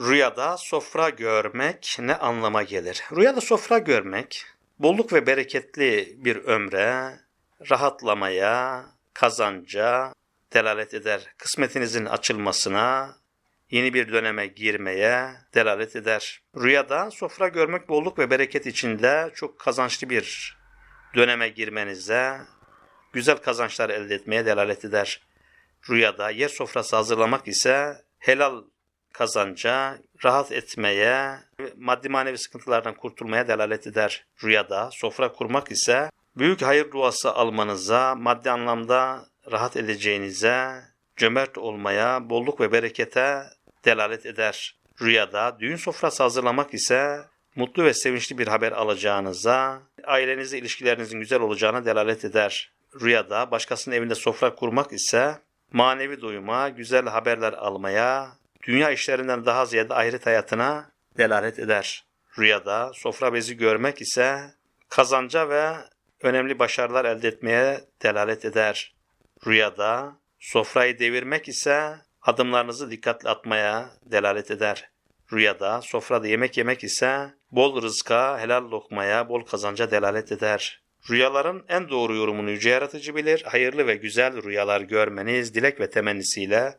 Rüyada sofra görmek ne anlama gelir? Rüyada sofra görmek, bolluk ve bereketli bir ömre, rahatlamaya, kazanca delalet eder. Kısmetinizin açılmasına, yeni bir döneme girmeye delalet eder. Rüyada sofra görmek bolluk ve bereket içinde çok kazançlı bir döneme girmenize, güzel kazançlar elde etmeye delalet eder. Rüyada yer sofrası hazırlamak ise helal kazanca, rahat etmeye, maddi manevi sıkıntılardan kurtulmaya delalet eder. Rüyada sofra kurmak ise büyük hayır duası almanıza, maddi anlamda rahat edeceğinize, cömert olmaya, bolluk ve berekete delalet eder. Rüyada düğün sofrası hazırlamak ise mutlu ve sevinçli bir haber alacağınıza, ailenizle ilişkilerinizin güzel olacağına delalet eder. Rüyada başkasının evinde sofra kurmak ise manevi doyuma, güzel haberler almaya, dünya işlerinden daha ziyade ahiret hayatına delalet eder. Rüyada sofra bezi görmek ise kazanca ve önemli başarılar elde etmeye delalet eder. Rüyada sofrayı devirmek ise adımlarınızı dikkatli atmaya delalet eder. Rüyada sofrada yemek yemek ise bol rızka, helal lokmaya, bol kazanca delalet eder. Rüyaların en doğru yorumunu yüce yaratıcı bilir. Hayırlı ve güzel rüyalar görmeniz dilek ve temennisiyle